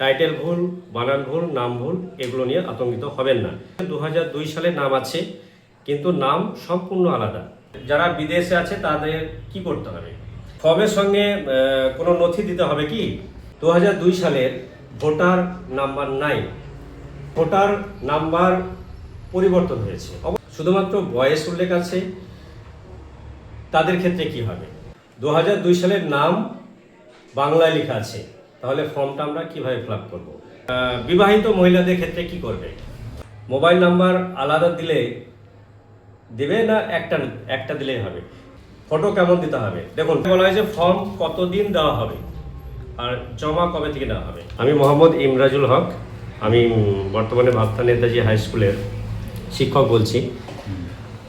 Title ভুল, বানান ভুল, নাম ভুল, এগুলো নিয়ে আতঙ্কিত হবেন না। দু দুই সালে নাম আছে, কিন্তু নাম সম্পূর্ণ আলাদা। যারা বিদেশে আছে, তাদের কি করতে হবে? ফর্মের সঙ্গে কোনো নথি দিতে হবে কি? দু দুই সালের ভোটার নাম্বার নাই। ভোটার নাম্বার পরিবর্তন হয়েছে। শুধুমাত্র বয়স উল্লেখ আছে, তাদের ক্ষেত্রে কি হবে? দু সালের নাম বাংলায় লেখা আছে। তাহলে ফর্মটা আমরা কীভাবে ফিল আপ করব? বিবাহিত মহিলাদের ক্ষেত্রে কি করবে? মোবাইল নাম্বার আলাদা দিলে দেবে না একটা একটা দিলেই হবে? ফটো কেমন দিতে হবে? দেখুন, বলা হয়েছে ফর্ম কতদিন দেওয়া হবে? আর জমা কবে থেকে দেওয়া হবে? আমি মোহাম্মদ ইমরাজুল হক। আমি বর্তমানে ভাবতা নেতাজি হাই স্কুলের শিক্ষক বলছি।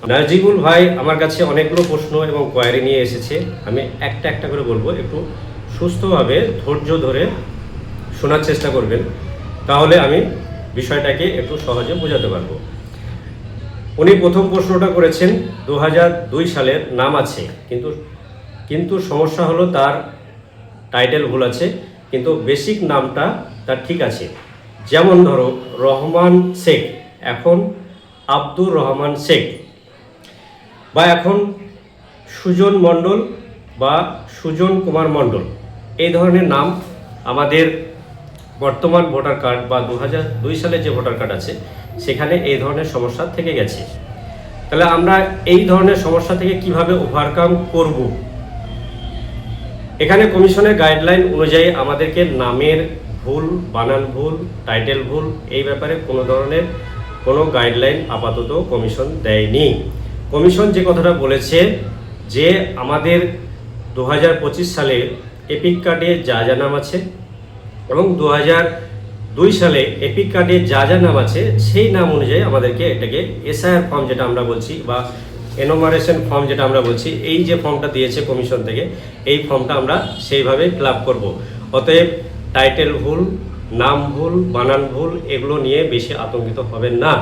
নাজিবুল ভাই আমার কাছে অনেকগুলো প্রশ্ন এবং কোয়ারি নিয়ে এসেছে। আমি একটা একটা করে বলব। একটু সুস্থভাবে ধৈর্য ধরে শোনার চেষ্টা করবেন, তাহলে আমি বিষয়টাকে একটু সহজে বোঝাতে পারব। উনি প্রথম প্রশ্নটা করেছেন দু দুই সালের নাম আছে, কিন্তু কিন্তু সমস্যা হলো তার টাইটেল ভুল আছে, কিন্তু বেসিক নামটা তার ঠিক আছে। যেমন ধরো, রহমান শেখ, এখন আব্দুর রহমান শেখ। বা এখন সুজন মণ্ডল বা সুজন কুমার মণ্ডল। এই ধরনের নাম আমাদের বর্তমান ভোটার কার্ড বা দু হাজার দুই সালে যে ভোটার কার্ড আছে, সেখানে এই ধরনের সমস্যা থেকে গেছে। তাহলে আমরা এই ধরনের সমস্যা থেকে কীভাবে ওভারকাম করব? এখানে কমিশনের গাইডলাইন অনুযায়ী আমাদেরকে নামের ভুল, বানান ভুল টাইটেল ভুল এই ব্যাপারে কোনো ধরনের কোনো গাইডলাইন আপাতত কমিশন দেয়নি। কমিশন যে কথাটা বলেছে যে আমাদের দু হাজার পঁচিশ সালে এপিক কার্ডে যা যা নাম আছে এবং দু হাজার দুই সালে এপিক কার্ডে যা যা নাম আছে, সেই নাম অনুযায়ী আমাদেরকে এটাকে এসআইআর ফর্ম যেটা আমরা বলছি বা এনোমারেশন ফর্ম যেটা আমরা বলছি, এই যে ফর্মটা দিয়েছে কমিশন থেকে, এই ফর্মটা আমরা সেইভাবে আপ করব। অতএব টাইটেল ভুল, নাম ভুল, বানান ভুল, এগুলো নিয়ে বেশি আতঙ্কিত হবেন না।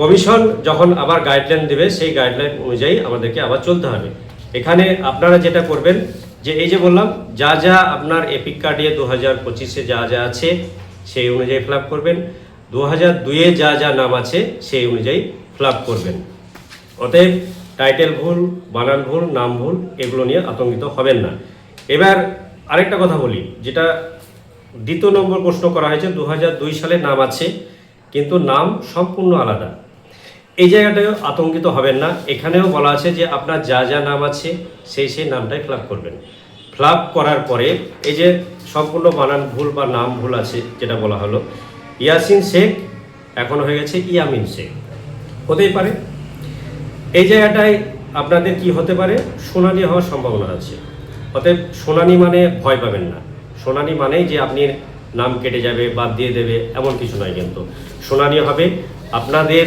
কমিশন যখন আবার গাইডলাইন দেবে, সেই গাইডলাইন অনুযায়ী আমাদেরকে আবার চলতে হবে। এখানে আপনারা যেটা করবেন যে এই যে বললাম, যা যা আপনার এপিক কার্ডে দু হাজার পঁচিশে যা যা আছে, সেই অনুযায়ী ফিল করবেন। দু হাজার দুইয়ে যা যা নাম আছে, সেই অনুযায়ী ফিল করবেন। অতএব টাইটেল ভুল, বানান ভুল, নাম ভুল, এগুলো নিয়ে আতঙ্কিত হবেন না। এবার আরেকটা কথা বলি, যেটা দ্বিতীয় নম্বর প্রশ্ন করা হয়েছে দু দুই সালে নাম আছে, কিন্তু নাম সম্পূর্ণ আলাদা। এই জায়গাটায় আতঙ্কিত হবেন না। এখানেও বলা আছে যে আপনার যা যা নাম আছে, সেই সেই নামটাই ফিল করবেন। ফিল করার পরে এই যে সম্পূর্ণ বানান ভুল বা নাম ভুল আছে, যেটা বলা হলো, ইয়াসিন শেখ, এখন হয়ে গেছে ইয়ামিন শেখ। হতেই পারে। এই জায়গাটায় আপনাদের কি হতে পারে? শুনানি হওয়ার সম্ভাবনা আছে। অতএব শুনানি মানে ভয় পাবেন না। শুনানি মানেই যে আপনি নাম কেটে যাবে, বাদ দিয়ে দেবে, এমন কিছু নয় কিন্তু। শুনানি হবে আপনাদের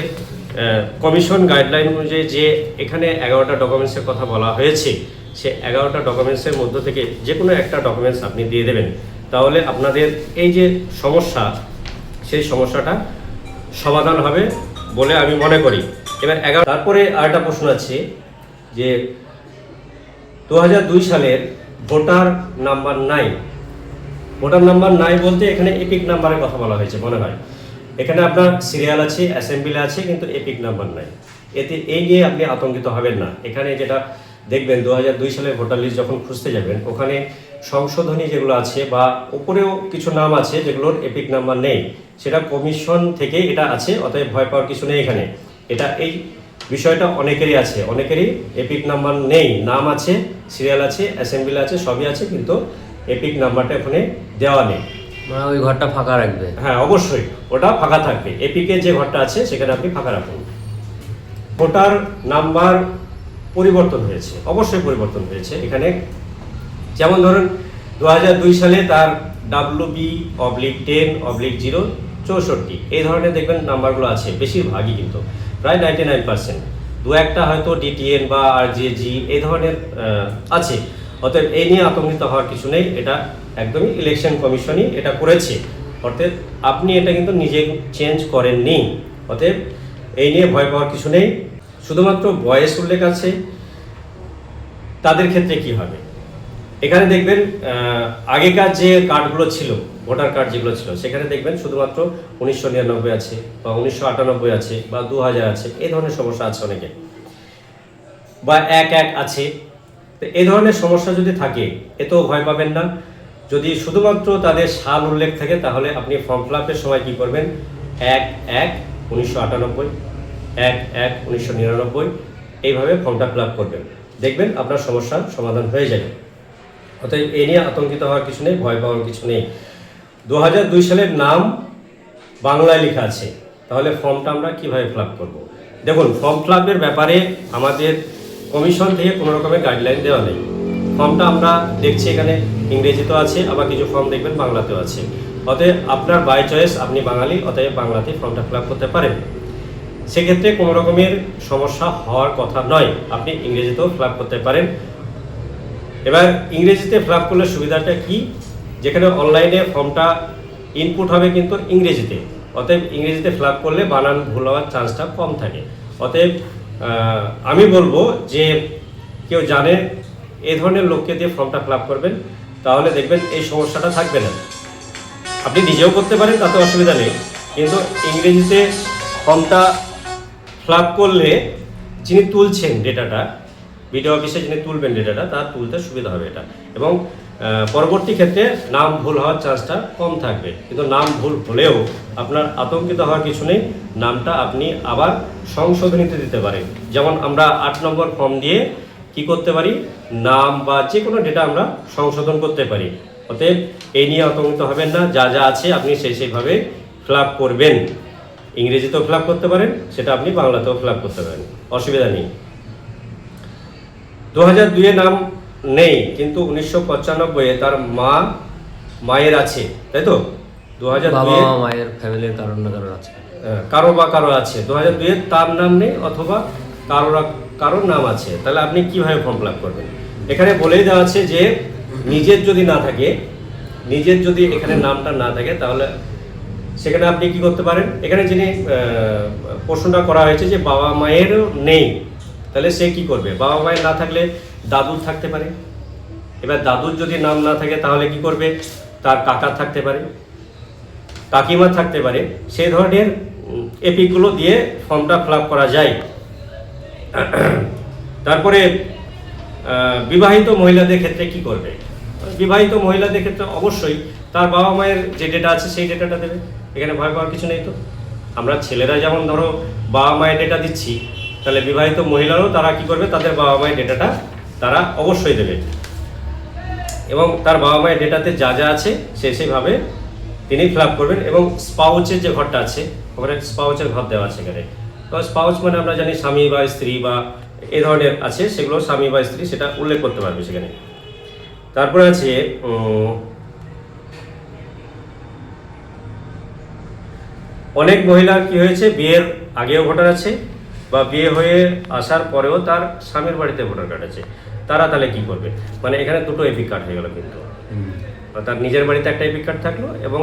কমিশন গাইডলাইন অনুযায়ী যে এখানে এগারোটা ডকুমেন্টসের কথা বলা হয়েছে সে এগারোটা ডকুমেন্টসের মধ্য থেকে যে কোনো একটা ডকুমেন্টস আপনি দিয়ে দেবেন। তাহলে আপনাদের এই যে সমস্যা, সেই সমস্যাটা সমাধান হবে বলে আমি মনে করি। এবার এগারো, তারপরে আরেকটা প্রশ্ন আছে যে দু দুই সালের ভোটার নাম্বার নাই। ভোটার নাম্বার নাই বলতে এখানে এপিক নাম্বারের কথা বলা হয়েছে, মনে হয়। এখানে আপনার সিরিয়াল আছে, অ্যাসেম্বলি আছে, কিন্তু এপিক নাম্বার নাই। এতে এই নিয়ে আপনি আতঙ্কিত হবেন না। এখানে যেটা দেখবেন দু দুই সালের ভোটার লিস্ট যখন খুঁজতে যাবেন ওখানে সংশোধনী যেগুলো আছে বা উপরেও কিছু নাম আছে যেগুলোর এপিক নাম্বার নেই সেটা কমিশন থেকে এটা আছে অতএব ভয় পাওয়ার কিছু নেই এখানে। এটা এই বিষয়টা অনেকেরই আছে অনেকেরই এপিক নাম্বার নেই নাম আছে সিরিয়াল আছে অ্যাসেম্বলি আছে সবই আছে কিন্তু এপিক নাম্বারটা ওখানে দেওয়া নেই। মানে ওই ঘরটা ফাঁকা রাখবে? হ্যাঁ অবশ্যই ওটা ফাঁকা থাকবে। এপিকে যে ঘরটা আছে সেখানে আপনি ফাঁকা রাখুন। ভোটার নাম্বার পরিবর্তন হয়েছে, অবশ্যই পরিবর্তন হয়েছে। এখানে যেমন ধরুন দু সালে তার W B oblique ten oblique zero চৌষট্টি, এই ধরনের দেখবেন নাম্বারগুলো আছে, বেশিরভাগই কিন্তু, প্রায় নাইনটি নাইন পার্সেন্ট দু একটা হয়তো ডিটিএন বা আর জি জি এই ধরনের আছে। অতএব এই নিয়ে আতঙ্কিত হওয়ার কিছু নেই, এটা একদমই ইলেকশন কমিশনই এটা করেছে। অর্থাৎ আপনি এটা কিন্তু নিজে চেঞ্জ করেননি। অতএব এই নিয়ে ভয় পাওয়ার কিছু নেই। শুধুমাত্র বয়স উল্লেখ আছে, তাদের ক্ষেত্রে কি হবে? এখানে দেখবেন আগেকার যে কার্ডগুলো ছিল, ভোটার কার্ড যেগুলো ছিল, সেখানে দেখবেন শুধুমাত্র উনিশশো নিরানব্বই আছে বা উনিশশো আটানব্বই আছে বা দু হাজার আছে এই ধরনের সমস্যা আছে অনেকে। বা এক এক আছে। তো এই ধরনের সমস্যা যদি থাকে এতেও ভয় পাবেন না। যদি শুধুমাত্র তাদের সাল উল্লেখ থাকে, তাহলে আপনি ফর্ম ফিল আপের সময় কী করবেন? এক এক উনিশশো আটানব্বই এক এক, উনিশশো নিরানব্বই। এইভাবে ফর্মটা ফিল করবেন। দেখবেন আপনার সমস্যার সমাধান হয়ে যাবে। অতএব এ নিয়ে আতঙ্কিত হওয়ার কিছু নেই, ভয় পাওয়ার কিছু নেই। দু দুই সালের নাম বাংলায় লেখা আছে। তাহলে ফর্মটা আমরা কীভাবে ফিল করব? দেখুন, ফর্ম ফিল ব্যাপারে আমাদের কমিশন থেকে কোনো রকমের গাইডলাইন দেওয়া নেই। ফর্মটা আমরা দেখছি এখানে, ইংরেজিতেও আছে, আবার কিছু ফর্ম দেখবেন বাংলাতেও আছে। অতএব আপনার বাই চয়েস আপনি বাঙালি, অতএব বাংলাতে ফর্মটা ফিল করতে পারেন। সেক্ষেত্রে কোনো রকমের সমস্যা হওয়ার কথা নয়। আপনি ইংরেজিতেও ফিল আপ করতে পারেন। এবার ইংরেজিতে ফিল আপ করলে সুবিধাটা কি? যেখানে অনলাইনে ফর্মটা ইনপুট হবে কিন্তু ইংরেজিতে। অতএব ইংরেজিতে ফিল আপ করলে বানান ভুল হওয়ার চান্সটা কম থাকে। অতএব আমি বলব যে কেউ জানে এই ধরনের লোককে দিয়ে ফর্মটা ফিল আপ করবেন, তাহলে দেখবেন এই সমস্যাটা থাকবে না। আপনি নিজেও করতে পারেন, তাতে অসুবিধা নেই। কিন্তু ইংরেজিতে ফর্মটা ফ্লাপ করলে যিনি তুলছেন ডেটাটা ভিডিও অফিসে যিনি তুলবেন ডেটাটা তার তুলতে সুবিধা হবে এটা। এবং পরবর্তী ক্ষেত্রে নাম ভুল হওয়ার চান্সটা কম থাকবে। কিন্তু নাম ভুল হলেও আপনার আতঙ্কিত হওয়ার কিছু নেই, নামটা আপনি আবার সংশোধনীতে দিতে পারেন। যেমন আমরা আট নম্বর ফর্ম দিয়ে কি করতে পারি? নাম বা যে কোনো ডেটা আমরা সংশোধন করতে পারি। অতএব এই নিয়ে আতঙ্কিত হবেন না, যা যা আছে আপনি সেই সেইভাবে ফিল আপ করবেন। ইংরেজিতেও ফিল করতে পারেন সেটা আপনি বাংলাতেও ফিল করতে পারেন। অসুবিধা নেই। দু হাজার নাম নেই কিন্তু উনিশশো পঁচানব্বইয়ে তার মা মায়ের আছে তাই তো? দু হাজার বাবা মায়ের ফ্যামিলির কারণ না কারণ আছে। কারও বা কারও আছে। দু হাজার দুইয়ে তার নাম নেই অথবা কারোর কারোর নাম আছে। তাহলে আপনি কীভাবে ফর্ম ফিল করবেন? এখানে বলেই দেওয়া আছে যে নিজের যদি না থাকে নিজের যদি এখানে নামটা না থাকে তাহলে সেখানে আপনি কি করতে পারেন? এখানে যিনি প্রশ্নটা করা হয়েছে যে বাবা মায়েরও নেই, তাহলে সে কি করবে? বাবা মায়ের না থাকলে দাদুর থাকতে পারে। এবার দাদুর যদি নাম না থাকে, তাহলে কি করবে? তার কাকা থাকতে পারে, কাকিমা থাকতে পারে। সেই ধরনের এপিকগুলো দিয়ে ফর্মটা ফিল করা যায়। তারপরে বিবাহিত মহিলাদের ক্ষেত্রে কি করবে? বিবাহিত মহিলাদের ক্ষেত্রে অবশ্যই তার বাবা মায়ের যে ডেটা আছে, সেই ডেটাটা দেবে। এখানে ভয় পাওয়ার কিছু নেই তো? আমরা ছেলেরা যেমন ধরো বাবা মায়ের ডেটা দিচ্ছি, তাহলে বিবাহিত মহিলারাও তারা কি করবে? তাদের বাবা মায়ের ডেটাটা তারা অবশ্যই দেবে। এবং তার বাবা মায়ের ডেটাতে যা যা আছে, সে সেইভাবে তিনি ফিল আপ করবেন এবং স্পাউচের যে ঘরটা আছে ওখানে স্পাউচের ঘর দেওয়া আছে এখানে। তো স্পাউচ মানে আমরা জানি স্বামী বা স্ত্রী বা এ ধরনের আছে, সেগুলো স্বামী বা স্ত্রী সেটা উল্লেখ করতে পারবে সেখানে। তারপরে আছে অনেক মহিলার কি হয়েছে? বিয়ের আগেও ভোটার আছে বা বিয়ে হয়ে আসার পরেও তার স্বামীর বাড়িতে ভোটার কার্ড আছে। তারা তাহলে কি করবে? মানে এখানে দুটো এপিক কার্ড হয়ে গেল কিন্তু। তার নিজের বাড়িতে একটা এপিক কার্ড থাকল এবং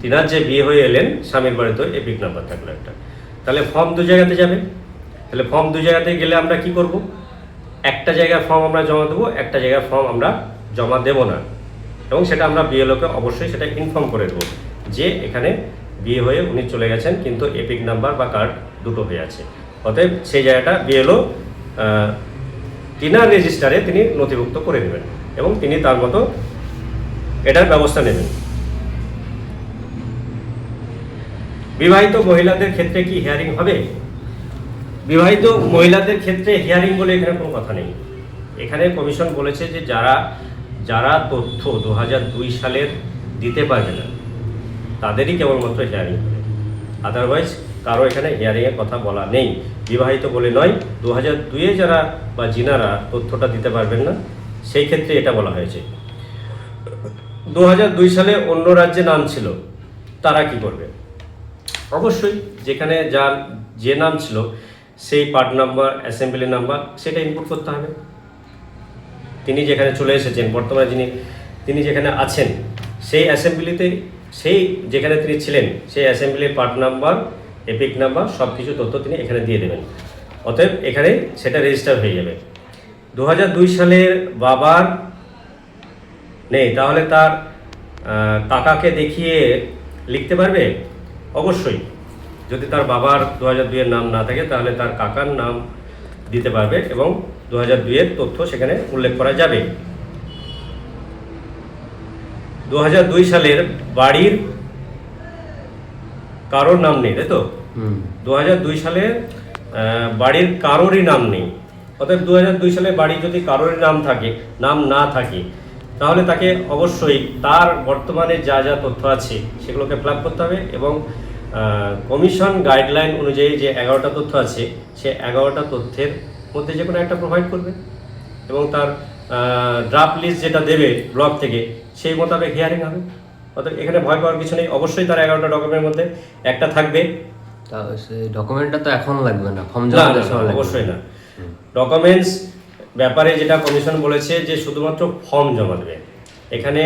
তিনার যে বিয়ে হয়ে এলেন স্বামীর বাড়িতেও এপিক নাম্বার থাকল একটা। তাহলে ফর্ম দু জায়গাতে যাবে। তাহলে ফর্ম দু জায়গাতে গেলে আমরা কি করব? একটা জায়গায় ফর্ম আমরা জমা দেবো একটা জায়গায় ফর্ম আমরা জমা দেব না। এবং সেটা আমরা বিএলওকে অবশ্যই সেটা ইনফর্ম করে দেবো। যে এখানে বিয়ে হয়ে উনি চলে গেছেন, কিন্তু এপিক নাম্বার বা কার্ড দুটো হয়ে আছে। অতএব সেই জায়গাটা বিএলও তিনার রেজিস্টারে তিনি নথিভুক্ত করে নেবেন এবং তিনি তার মতো এটার ব্যবস্থা নেবেন। বিবাহিত মহিলাদের ক্ষেত্রে কি হিয়ারিং হবে? বিবাহিত মহিলাদের ক্ষেত্রে হিয়ারিং বলে এখানে কোনো কথা নেই। এখানে কমিশন বলেছে যে যারা যারা তথ্য দু সালের দিতে পারবে না তাদেরই কেবলমাত্র হিয়ারিং হবে আদারওয়াইজ কারও এখানে হিয়ারিংয়ের কথা বলা নেই। বিবাহিত বলে নয় দু হাজার দুইয়ে যারা বা জিনারা তথ্যটা দিতে পারবেন না, সেই ক্ষেত্রে এটা বলা হয়েছে। দু দুই সালে অন্য রাজ্যে নাম ছিল, তারা কি করবে? অবশ্যই, যেখানে যার যে নাম ছিল, সেই পার্ট নাম্বার অ্যাসেম্বলি নাম্বার সেটা ইনপুট করতে হবে। তিনি যেখানে চলে এসেছেন, বর্তমানে যিনি, তিনি যেখানে আছেন, সেই অ্যাসেম্বলিতে সেই যেখানে তিনি ছিলেন, সেই অ্যাসেম্বলির পার্ট নাম্বার এপিক নাম্বার সব কিছু তথ্য তিনি এখানে দিয়ে দেবেন। অতএব এখানে সেটা রেজিস্টার হয়ে যাবে। দু দুই সালের বাবার, নেই, তাহলে তার কাকাকে দেখিয়ে লিখতে পারবে? অবশ্যই। যদি তার বাবার দু হাজার দুইয়ের নাম না থাকে, তাহলে তার কাকার নাম দিতে পারবে এবং দু হাজার দুইয়ের তথ্য সেখানে উল্লেখ করা যাবে। দু হাজার দুই সালের বাড়ির কারোর নাম নেই তাই তো? দু দুই সালে বাড়ির কারোরই নাম নেই। অতএব দু দুই সালে বাড়ি যদি কারোরই নাম থাকে নাম না থাকে তাহলে তাকে অবশ্যই তার বর্তমানে যা যা তথ্য আছে সেগুলোকে ফিল করতে হবে এবং কমিশন গাইডলাইন অনুযায়ী যে এগারোটা তথ্য আছে সে এগারোটা তথ্যের মধ্যে যে কোনো একটা প্রোভাইড করবে এবং তার ড্রাফট লিস্ট যেটা দেবে ব্লক থেকে সেই মোতাবেক হিয়ারিং হবে। অতএব এখানে ভয় পাওয়ার কিছু নেই। অবশ্যই তার এগারোটা ডকুমেন্টের মধ্যে একটা থাকবে। তা সেই ডকুমেন্টটা তো এখন লাগবে না ফর্ম জমা। অবশ্যই না। ডকুমেন্টস ব্যাপারে যেটা কমিশন বলেছে যে শুধুমাত্র ফর্ম জমা দেবে। এখানে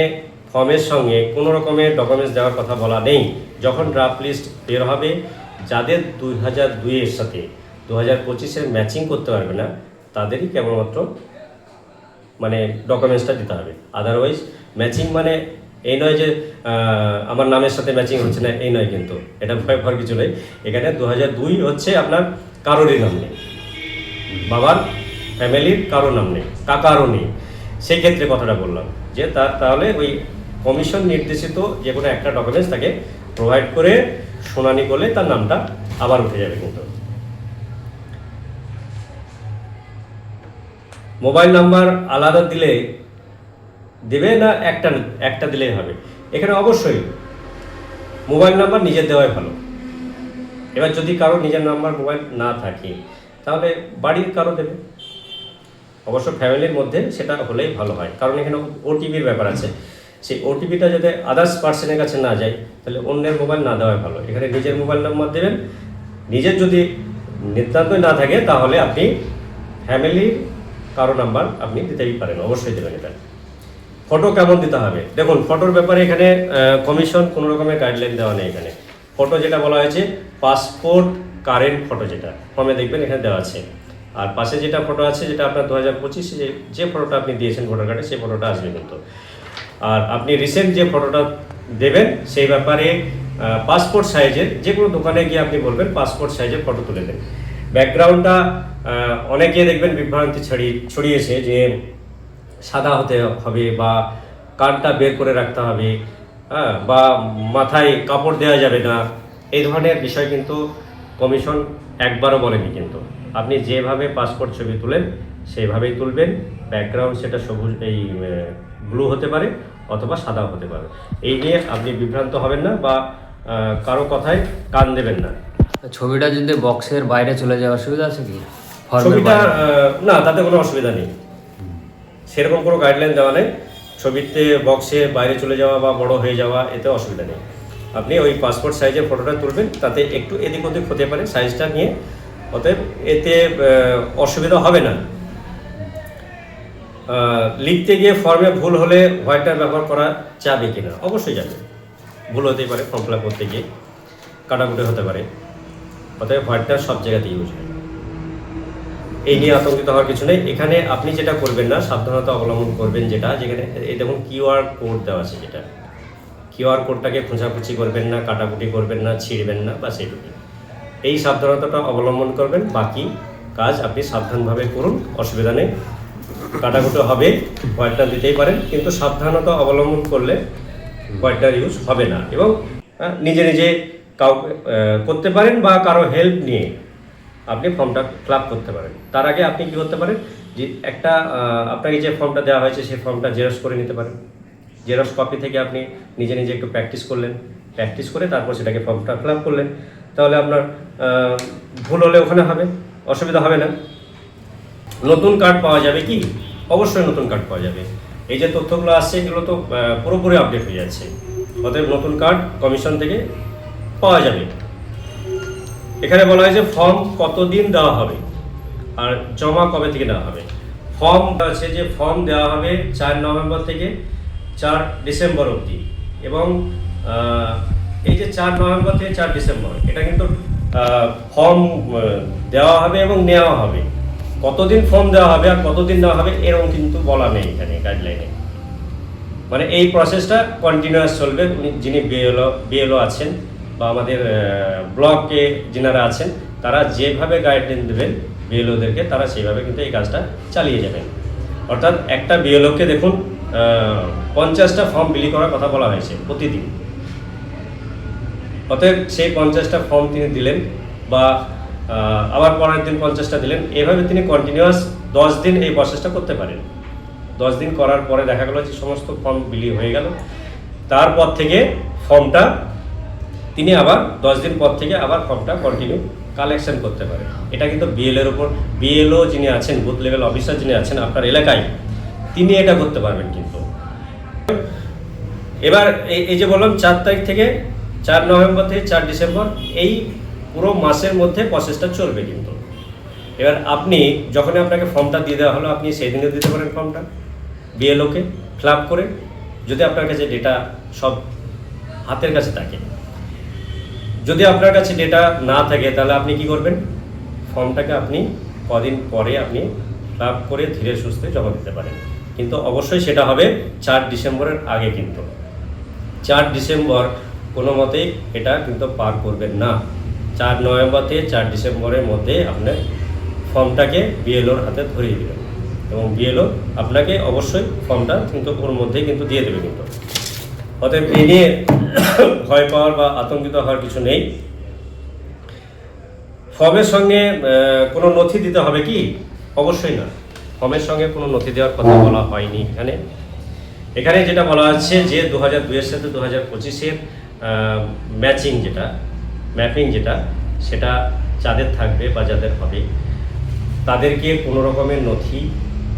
ফর্মের সঙ্গে কোনো রকমের ডকুমেন্টস দেওয়ার কথা বলা নেই। যখন ড্রাফট লিস্ট বের হবে যাদের দুই হাজার দুইয়ের সাথে দু হাজার পঁচিশের ম্যাচিং করতে পারবে না তাদেরই কেবলমাত্র মানে ডকুমেন্টসটা দিতে হবে। আদারওয়াইজ ম্যাচিং মানে এই নয় যে আমার নামের সাথে ম্যাচিং হচ্ছে না, এই নয় কিন্তু। এটা ভয় ভয় কিছু নেই এখানে দু দুই হচ্ছে আপনার কারোরই নাম নেই। বাবার ফ্যামিলির কারও নাম নেই, কাকারও নেই। সেই ক্ষেত্রে কথাটা বললাম যে তার তাহলে ওই কমিশন নির্দেশিত যে কোনো একটা ডকুমেন্টস তাকে প্রোভাইড করে শুনানি করলে তার নামটা আবার উঠে যাবে কিন্তু। মোবাইল নাম্বার আলাদা দিলে দেবে না একটা একটা দিলেই হবে? এখানে অবশ্যই মোবাইল নাম্বার নিজের দেওয়াই ভালো। এবার যদি কারও নিজের নাম্বার মোবাইল না থাকে, তাহলে বাড়ির কারও দেবে। অবশ্য ফ্যামিলির মধ্যে সেটা হলেই ভালো হয়, কারণ এখানে ওটিপির ব্যাপার আছে। সেই ওটিপিটা যাতে আদার্স পার্সনের কাছে না যায়, তাহলে অন্যের মোবাইল না দেওয়াই ভালো। এখানে নিজের মোবাইল নাম্বার দেবেন। নিজের যদি নিতান্তই না থাকে, তাহলে আপনি ফ্যামিলির কারও নাম্বার আপনি দিতেই পারেন, অবশ্যই দেবেন এটা। ফটো কেমন দিতে হবে? দেখুন, ফটোর ব্যাপারে এখানে কমিশন কোনো রকমের গাইডলাইন দেওয়া নেই এখানে। ফটো যেটা বলা হয়েছে পাসপোর্ট কারেন্ট ফটো যেটা ফর্মে দেখবেন এখানে দেওয়া আছে। আর পাশে যেটা ফটো আছে, যেটা আপনার দু হাজার পঁচিশে যে ফটোটা আপনি দিয়েছেন ভোটার কার্ডে সেই ফটোটা আসবে কিন্তু। আর আপনি রিসেন্ট যে ফটোটা দেবেন, সেই ব্যাপারে পাসপোর্ট সাইজের যে কোনো দোকানে গিয়ে আপনি বলবেন পাসপোর্ট সাইজের ফটো তুলে দেন। ব্যাকগ্রাউন্ডটা অনেকে দেখবেন বিভ্রান্তি ছড়িয়ে ছড়িয়েছে যে সাদা হতে হবে বা কানটা বের করে রাখতে হবে হ্যাঁ বা মাথায় কাপড় দেওয়া যাবে না। এই ধরনের বিষয় কিন্তু কমিশন একবারও বলেনি কিন্তু। আপনি যেভাবে পাসপোর্ট ছবি তুলেন, সেইভাবেই তুলবেন। ব্যাকগ্রাউন্ড সেটা সবুজ, এই ব্লু হতে পারে অথবা সাদা হতে পারে। এই নিয়ে আপনি বিভ্রান্ত হবেন না বা কারও কথায় কান দেবেন না। ছবিটা যদি বক্সের বাইরে চলে যাওয়ার অসুবিধা আছে কি? ছবিটা না তাতে কোনো অসুবিধা নেই। সেরকম কোনো গাইডলাইন দেওয়া নেই। ছবিতে বক্সে বাইরে চলে যাওয়া বা বড় হয়ে যাওয়া এতে অসুবিধা নেই। আপনি ওই পাসপোর্ট সাইজের ফটোটা তুলবেন তাতে একটু এদিক ওদিক হতে পারে সাইজটা নিয়ে। অতএব এতে অসুবিধা হবে না। লিখতে গিয়ে ফর্মে ভুল হলে হোয়াইটার ব্যবহার করা যাবে কিনা? অবশ্যই যাবে। ভুল হতেই পারে ফর্ম ফিল করতে গিয়ে। কাটাকুটি হতে পারে। অতএব হোয়াইটটার সব জায়গাতেই ইউজ হয়। এই নিয়ে আতঙ্কিত হওয়ার কিছু নেই। এখানে আপনি যেটা করবেন না, সাবধানতা অবলম্বন করবেন যেটা, যেখানে এই দেখুন কিউআর কোড দেওয়া আছে যেটা। কিউআর কোডটাকে খোঁচাখুচি করবেন না, কাটাকুটি করবেন না, ছিঁড়বেন না বা সেইটুকু এই সাবধানতাটা অবলম্বন করবেন। বাকি কাজ আপনি সাবধানভাবে করুন, অসুবিধা নেই। কাটাকুটি হবে হোয়াইটটা দিতেই পারেন, কিন্তু সাবধানতা অবলম্বন করলে হোয়াইটটার ইউজ হবে না। এবং নিজে নিজে কাউকে করতে পারেন বা কারও হেল্প নিয়ে আপনি ফর্মটা ফিল করতে পারেন। তার আগে আপনি কি করতে পারেন যে একটা আপনাকে যে ফর্মটা দেওয়া হয়েছে সেই ফর্মটা জেরক্স করে নিতে পারেন। জেরক্স কপি থেকে আপনি নিজে নিজে একটু প্র্যাকটিস করলেন। প্র্যাকটিস করে তারপর সেটাকে ফর্মটা ফিল করলেন। তাহলে আপনার ভুল হলে ওখানে হবে, অসুবিধা হবে না। নতুন কার্ড পাওয়া যাবে কি? অবশ্যই নতুন কার্ড পাওয়া যাবে। এই যে তথ্যগুলো আসছে, এগুলো তো পুরোপুরি আপডেট হয়ে যাচ্ছে। অতএব নতুন কার্ড কমিশন থেকে পাওয়া যাবে। এখানে বলা হয়েছে ফর্ম কতদিন দেওয়া হবে আর জমা কবে থেকে দেওয়া হবে। ফর্ম আছে যে ফর্ম দেওয়া হবে চার নভেম্বর থেকে চার ডিসেম্বর অবধি এবং এই যে চার নভেম্বর থেকে চার ডিসেম্বর, এটা কিন্তু ফর্ম দেওয়া হবে এবং নেওয়া হবে। কতদিন ফর্ম দেওয়া হবে আর কতদিন দেওয়া হবে এরকম কিন্তু বলা নেই এখানে গাইডলাইনে মানে এই প্রসেসটা কন্টিনিউয়াস চলবে। যিনি বিএলও বিএলও আছেন বা আমাদের ব্লকে যিনারা আছেন, তারা যেভাবে গাইডলাইন দেবেন বিএলওদেরকে, তারা সেইভাবে কিন্তু এই কাজটা চালিয়ে যাবেন। অর্থাৎ একটা বিএলওকে দেখুন পঞ্চাশটা ফর্ম বিলি করার কথা বলা হয়েছে প্রতিদিন। অতএব সেই পঞ্চাশটা ফর্ম তিনি দিলেন বা আবার পরের দিন পঞ্চাশটা দিলেন, এভাবে তিনি কন্টিনিউয়াস দশ দিন এই প্রসেসটা করতে পারেন। দশ দিন করার পরে দেখা গেল যে সমস্ত ফর্ম বিলি হয়ে গেল। তারপর থেকে ফর্মটা তিনি আবার দশ দিন পর থেকে আবার ফর্মটা কন্টিনিউ কালেকশন করতে পারেন এটা কিন্তু বিএলের উপর বিএলও যিনি আছেন বুথ লেভেল অফিসার যিনি আছেন আপনার এলাকায়, তিনি এটা করতে পারবেন কিন্তু। এবার এই এই যে বললাম, চার তারিখ থেকে চার নভেম্বর থেকে চার ডিসেম্বর, এই পুরো মাসের মধ্যে প্রসেসটা চলবে কিন্তু। এবার আপনি, যখনই আপনাকে ফর্মটা দিয়ে দেওয়া হলো, আপনি সেই দিনে দিতে পারেন ফর্মটা বিএলওকে ফিল করে, যদি আপনার কাছে ডেটা সব হাতের কাছে থাকে। যদি আপনার কাছে ডেটা না থাকে, তাহলে আপনি কি করবেন? ফর্মটাকে আপনি কদিন পরে আপনি ফিল করে ধীরে সুস্থে জমা দিতে পারেন। কিন্তু অবশ্যই সেটা হবে চার ডিসেম্বরের আগে কিন্তু। চার ডিসেম্বর কোনো মতেই এটা কিন্তু পার করবেন না। চার নভেম্বর থেকে চার ডিসেম্বরের মধ্যে আপনার ফর্মটাকে বিএলওর হাতে ধরিয়ে দেবেন। এবং বিএলও আপনাকে অবশ্যই ফর্মটা কিন্তু ওর মধ্যেই কিন্তু দিয়ে দেবে কিন্তু। অতএব এ নিয়ে ভয় পাওয়ার বা আতঙ্কিত হওয়ার কিছু নেই। ফর্মের সঙ্গে কোনো নথি দিতে হবে কি? অবশ্যই না। ফর্মের সঙ্গে কোনো নথি দেওয়ার কথা বলা হয়নি এখানে। এখানে যেটা বলা হচ্ছে যে দু হাজার দুইয়ের সাথে দু হাজার পঁচিশের ম্যাচিং যেটা, ম্যাপিং যেটা, সেটা যাদের থাকবে বা যাদের হবে, তাদেরকে কোনো রকমের নথি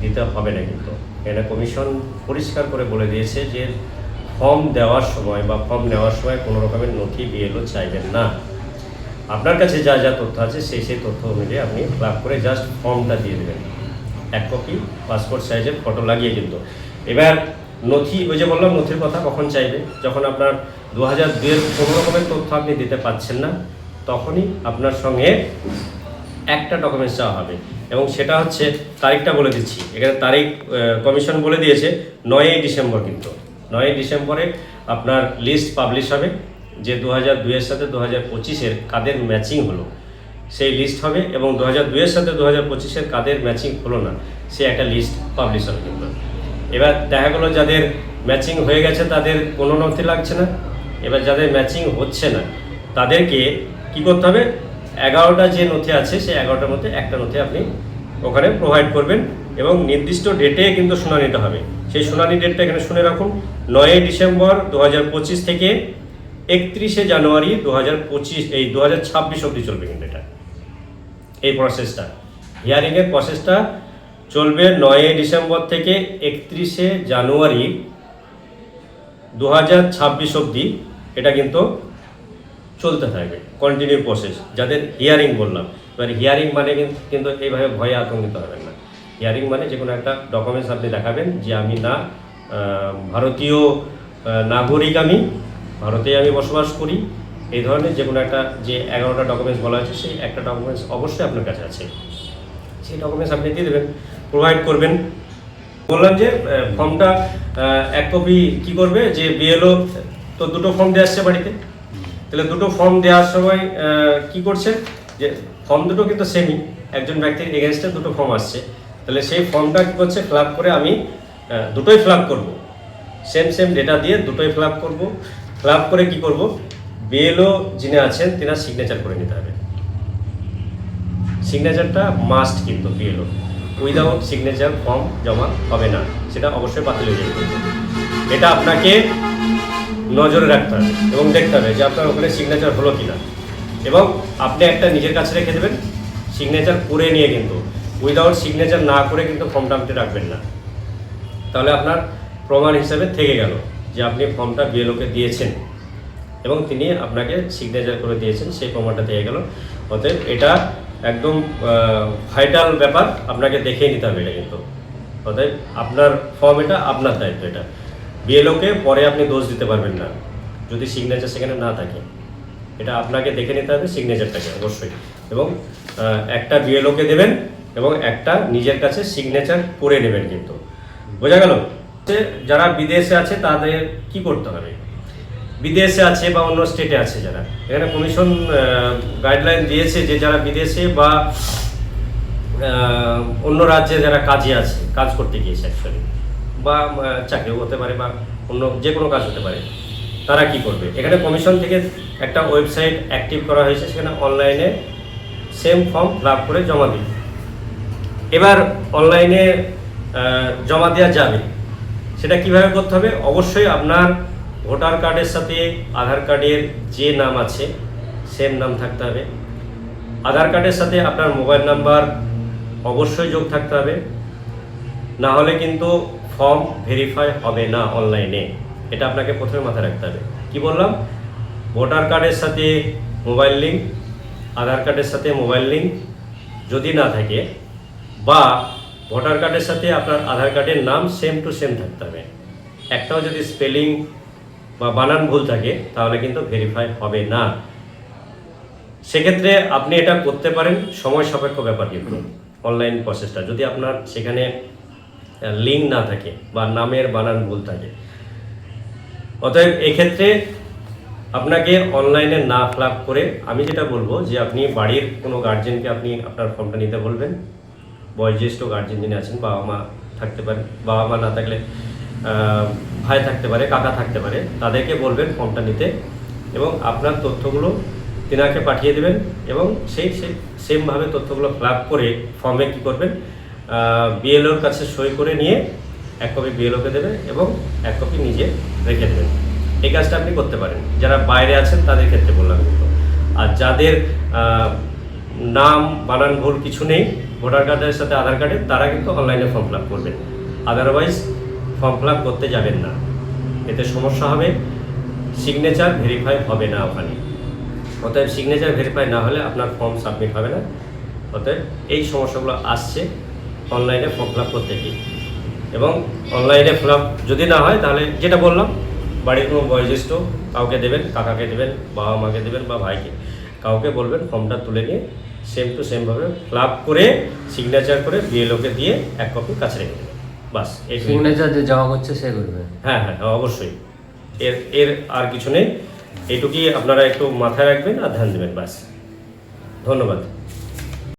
দিতে হবে না কিন্তু। এটা কমিশন পরিষ্কার করে বলে দিয়েছে যে ফর্ম দেওয়ার সময় বা ফর্ম নেওয়ার সময় কোনো রকমের নথি বিএলও চাইবেন না। আপনার কাছে যা যা তথ্য আছে সেই সেই তথ্য অনুযায়ী আপনি ফিল করে জাস্ট ফর্মটা দিয়ে দেবেন। এক কপি পাসপোর্ট সাইজের ফটো লাগিয়ে কিন্তু। এবার নথি, ওই যে বললাম নথির কথা কখন চাইবে? যখন আপনার দু হাজার দুয়ের কোনো রকমের তথ্য আপনি দিতে পাচ্ছেন না, তখনই আপনার সঙ্গে একটা ডকুমেন্টস চাওয়া হবে। এবং সেটা হচ্ছে তারিখটা বলে দিচ্ছি। এখানে তারিখ কমিশন বলে দিয়েছে নয়ই ডিসেম্বর কিন্তু। নয়ই ডিসেম্বরে আপনার লিস্ট পাবলিশ হবে, যে দু হাজার দুইয়ের সাথে দু হাজার পঁচিশের কাদের ম্যাচিং হলো। সেই লিস্ট হবে এবং দু হাজার দুইয়ের সাথে দু হাজার পঁচিশের কাদের ম্যাচিং হলো না, সে একটা লিস্ট পাবলিশ হবে। কিন্তু এবার দেখা গেলো যাদের ম্যাচিং হয়ে গেছে তাদের কোনো নথি লাগছে না। এবার যাদের ম্যাচিং হচ্ছে না, তাদেরকে কি করতে হবে? এগারোটা যে নথি আছে, সেই এগারোটার মধ্যে একটা নথি আপনি ওখানে প্রোভাইড করবেন এবং নির্দিষ্ট ডেটে কিন্তু শুনানিটা হবে। সেই শুনানি ডেটটা এখানে শুনে রাখুন। নয়ই ডিসেম্বর দু হাজার পঁচিশ থেকে একত্রিশে জানুয়ারি দু হাজার পঁচিশ, এই দু হাজার ছাব্বিশ অবধি চলবে কিন্তু এটা। এই প্রসেসটা হিয়ারিংয়ের প্রসেসটা চলবে নয়ই ডিসেম্বর থেকে একত্রিশে জানুয়ারি দু হাজার ছাব্বিশ অবধি। এটা কিন্তু চলতে থাকবে কন্টিনিউ প্রসেস যাদের হিয়ারিং বললাম। এবার হিয়ারিং মানে কিন্তু এইভাবে ভয়ে আতঙ্কিত হবেন না। হিয়ারিং মানে যে কোনো একটা ডকুমেন্টস আপনি দেখাবেন যে আমি না ভারতীয় নাগরিক আমি ভারতে আমি বসবাস করি, এই ধরনের যে কোনো একটা যে এগারোটা ডকুমেন্টস বলা হয়েছে, সেই একটা ডকুমেন্টস অবশ্যই আপনার কাছে আছে। সেই ডকুমেন্টস আপনি দিয়ে দেবেন প্রোভাইড করবেন। বললাম যে ফর্মটা এক কপি কি করবে? যে বিএলও তো দুটো ফর্ম দিয়ে আসছে বাড়িতে। তাহলে দুটো ফর্ম দেওয়ার সময় কি করছে? যে ফর্ম দুটো কিন্তু সেমই একজন ব্যক্তির এগেনস্টে দুটো ফর্ম আসছে। তাহলে সেই ফর্মটা কি করছে? ফিল করে আমি দুটোই ফিল করব। সেম সেম ডেটা দিয়ে দুটোই ফিল করব। ফিল করে কি করব? বিএলও যিনি আছেন, তিনার সিগনেচার করে নিতে হবে। সিগনেচারটা মাস্ট কিন্তু বিএলও উইদাউট সিগনেচার ফর্ম জমা হবে না। সেটা অবশ্যই বাতিল হয়ে যাবে। এটা আপনাকে নজরে রাখতে হবে এবং দেখতে হবে যে আপনার ওখানে সিগনেচার হলো কিনা। এবং আপনি একটা নিজের কাছে রেখে দেবেন। সিগনেচার করে নিয়ে কিন্তু উইদাউট সিগনেচার না করে কিন্তু ফর্মটা আপনি রাখবেন না। তাহলে আপনার প্রমাণ হিসাবে থেকে গেল যে আপনি ফর্মটা বিএলওকে দিয়েছেন এবং তিনি আপনাকে সিগনেচার করে দিয়েছেন, সেই প্রমাণটা থেকে গেল। অতএব এটা একদম ভাইটাল ব্যাপার, আপনাকে দেখে নিতে হবে এটা কিন্তু। অতএব আপনার ফর্ম এটা, আপনার দায়িত্ব এটা। বিএলওকে পরে আপনি দোষ দিতে পারবেন না, যদি সিগনেচার সেখানে না থাকে। এটা আপনাকে দেখে নিতে হবে সিগনেচারটাকে অবশ্যই। এবং একটা বিএলওকে দেবেন এবং একটা নিজের কাছে সিগনেচার করে নেবেন কিন্তু। বোঝা গেল? যারা বিদেশে আছে, তাদের কি করতে হবে? বিদেশে আছে বা অন্য স্টেটে আছে যারা, এখানে কমিশন গাইডলাইন দিয়েছে যে যারা বিদেশে বা অন্য রাজ্যে যারা কাজে আছে, কাজ করতে গিয়েছে অ্যাকচুয়ালি বা চাকরিও হতে পারে বা অন্য যে কোনো কাজ হতে পারে, তারা কি করবে? এখানে কমিশন থেকে একটা ওয়েবসাইট অ্যাক্টিভ করা হয়েছে, সেখানে অনলাইনে সেম ফর্ম ফিল করে জমা দিন এবার অনলাইনে জমা দেওয়া যাবে। সেটা কীভাবে করতে হবে? অবশ্যই আপনার ভোটার কার্ডের সাথে আধার কার্ডের যে নাম আছে সেম নাম থাকতে হবে। আধার কার্ডের সাথে আপনার মোবাইল নাম্বার অবশ্যই যোগ থাকতে হবে। না হলে কিন্তু ফর্ম ভেরিফাই হবে না অনলাইনে এটা আপনাকে প্রথমে মাথায় রাখতে হবে। কি বললাম? ভোটার কার্ডের সাথে মোবাইল লিঙ্ক আধার কার্ডের সাথে মোবাইল লিঙ্ক যদি না থাকে বা ভোটার কার্ডের সাথে আপনার আধার কার্ডের নাম সেম টু সেম থাকতে হবে। একটাও যদি স্পেলিং বা বানান ভুল থাকে, তাহলে কিন্তু ভেরিফাই হবে না। সেক্ষেত্রে আপনি এটা করতে পারেন, সময় সাপেক্ষ ব্যাপার কিন্তু অনলাইন প্রসেসটা যদি আপনার সেখানে লিঙ্ক না থাকে বা নামের বানান ভুল থাকে। অতএব এক্ষেত্রে আপনাকে অনলাইনে না ফিল করে আমি যেটা বলব যে আপনি বাড়ির কোনো গার্জেনকে আপনি আপনার ফর্মটা নিতে বলবেন। বয়োজ্যেষ্ঠ গার্জেন যিনি আছেন, বাবা মা থাকতে পারে, বাবা মা না থাকলে ভাই থাকতে পারে, কাকা থাকতে পারে, তাদেরকে বলবেন ফর্মটা নিতে এবং আপনার তথ্যগুলো তিনাকে পাঠিয়ে দেবেন এবং সেই সেমভাবে তথ্যগুলো ফিল করে ফর্মে কী করবেন বিএলওর কাছে সই করে নিয়ে এক কপি বিএলওকে দেবেন এবং এক কপি নিজে রেখে দেবেন। এই কাজটা আপনি করতে পারেন। যারা বাইরে আছেন, তাদের ক্ষেত্রে বললাম আর যাদের নাম বানান ভুল কিছু নেই। ভোটার কার্ডের সাথে আধার কার্ডের, তারা কিন্তু অনলাইনে ফর্ম ফিল করবেন আদারওয়াইজ ফর্ম ফিল করতে যাবেন না। এতে সমস্যা হবে। সিগনেচার ভেরিফাই হবে না ওখানে। অতএব সিগনেচার ভেরিফাই না হলে আপনার ফর্ম সাবমিট হবে না। অতএব এই সমস্যাগুলো আসছে অনলাইনে ফর্ম ফিল করতে গিয়ে। এবং অনলাইনে ফিল যদি না হয়, তাহলে যেটা বললাম, বাড়ির কোনো বয়োজ্যেষ্ঠ কাউকে দেবেন, কাকাকে দেবেন বাবা মাকে দেবেন বা ভাইকে। কাউকে বলবেন ফর্মটা তুলে নিয়ে সেম টু সেমভাবে ফ্লাপ করে সিগনেচার করে বিএলওকে দিয়ে এক কপি কাছে রেখে দেবেন। বাস এই সিগনেচার যে জমা করছে সে করবে? হ্যাঁ হ্যাঁ হ্যাঁ, অবশ্যই। এর এর আর কিছু নেই। এইটুকুই আপনারা একটু মাথায় রাখবেন আর ধ্যান দেবেন বাস। ধন্যবাদ।